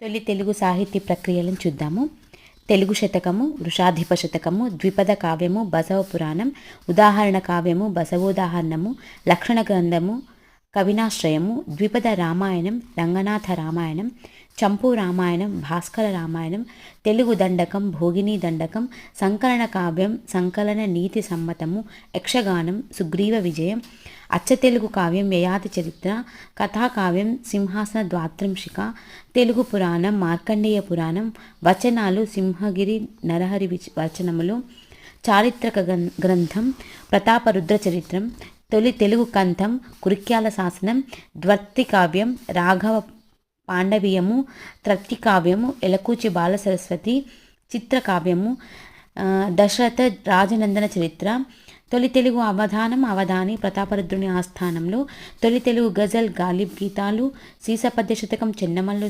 తొలి తెలుగు సాహిత్య ప్రక్రియలను చూద్దాము. తెలుగు శతకము వృషాధిప శతకము ద్విపద కావ్యము బసవ పురాణం ఉదాహరణ కావ్యము బసవోదాహరణము లక్షణ గ్రంథము కవినాశ్రయము ద్విపద రామాయణం రంగనాథ రామాయణం చంపు రామాయణం భాస్కర రామాయణం తెలుగు దండకం భోగిని దండకం సంకలన కావ్యం సంకలన నీతి సమ్మతము యక్షగానం సుగ్రీవ విజయం అచ్చ తెలుగు కావ్యం యయాతి చరిత్ర కథాకావ్యం సింహాసన ద్వాత్రంశిక తెలుగు పురాణం మార్కండేయ పురాణం వచనాలు సింహగిరి నరహరి వచనములు చారిత్రక గ్రం- గ్రంథం ప్రతాపరుద్ర చరిత్రం తొలి తెలుగు కంఠం కురిక్యాల శాసనం ద్వర్తి కావ్యం రాఘవ పాండవీయము త్రత్తి కావ్యము ఎలకూచి బాల సరస్వతి చిత్రకావ్యము దశరథ రాజనందన చరిత్ర తొలి తెలుగు అవధానం అవధాని ప్రతాపరుద్రుని ఆస్థానంలో తొలి తెలుగు గజల్ గాలిబ్ గీతాలు సీసపద్య శతకం చెన్నమల్లు